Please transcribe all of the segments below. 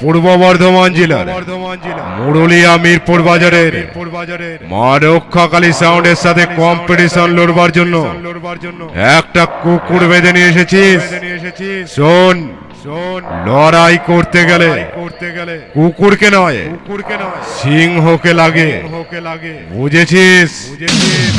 পূর্ব বর্ধমান জেলার মুরুলিয়া মিরপুর বাজারের মা রক্ষাকালী সাউন্ডের সাথে কম্পিটিশন লড়বার জন্য একটা কুকুর বেঁধে নিয়ে এসেছিস। শোন লড়াই করতে গেলে করতে গেলে কুকুরকে নয় কুকুরকে নয়। সিংহকে লাগে। হোকে লাগে। বুঝেছিস? বুঝেছিস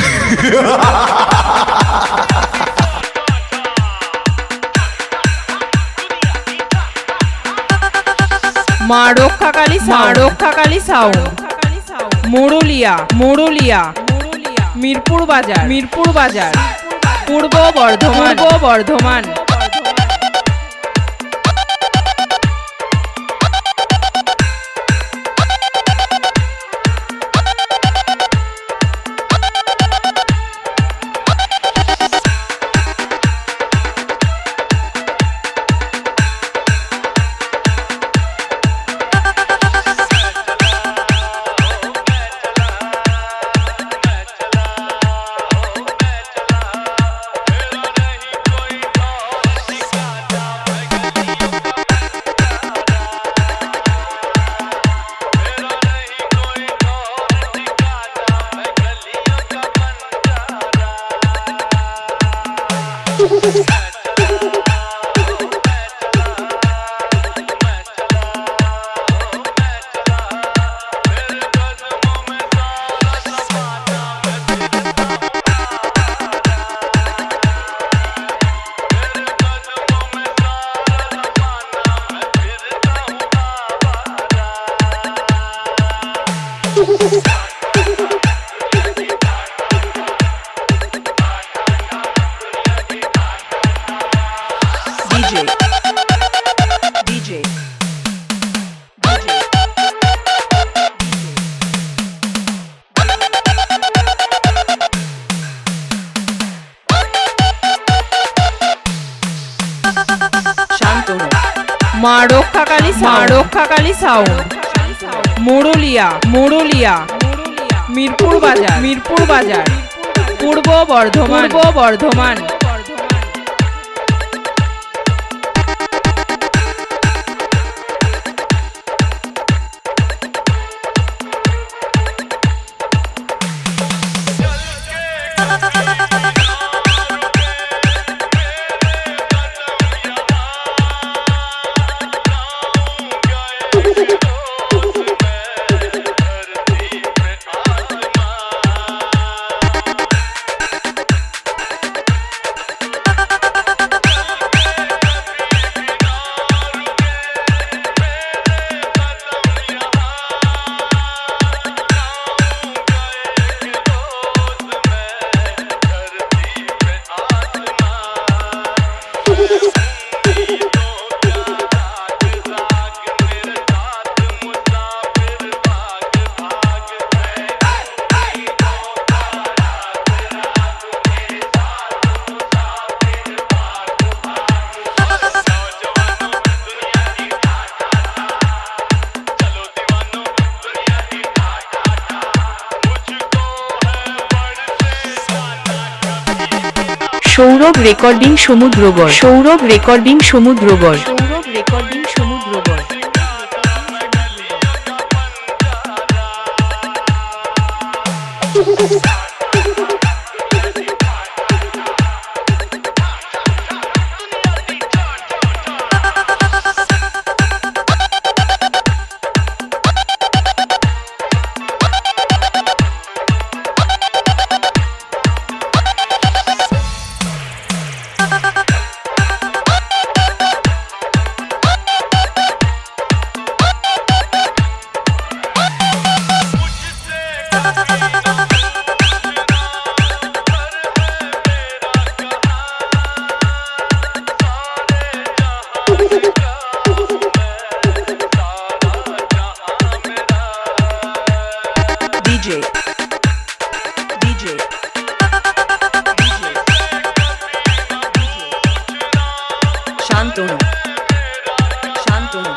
মা রক্ষাকালী মা রক্ষাকালী সাউন্ড মুরুলিয়া। মুরুলিয়া। মিরপুর বাজার। মিরপুর বাজার। পূর্ব বর্ধমান। পূর্ব Bardhaman. Ma Rakshakali Ma Rakshakali sound Murulia Murulia Mirpur Bazar Mirpur Bazar Purba Bardhaman Purba Bardhaman. Woo! Sourav recording Samudragarh. Sourav recording Samudragarh. Sourav recording Samudragarh. DJ. Shantanu. Shantanu.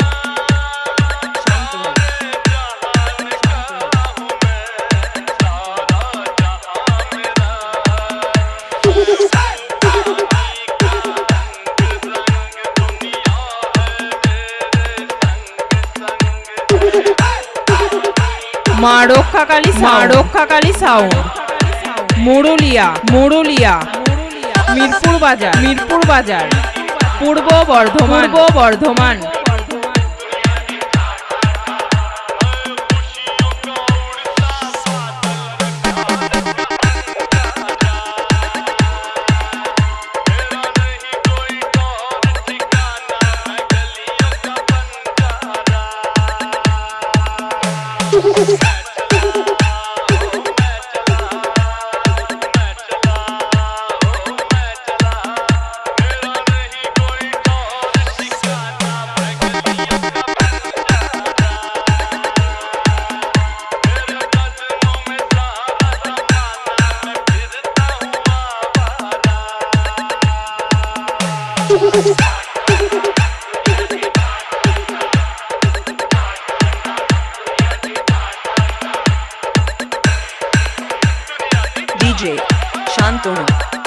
Ma Rakshakali Ma Rakshakali sound Murulia Murulia Mirpur Bazar Mirpur Bazar পূর্ব Bardhaman Purba Bardhaman. Shantanu DJ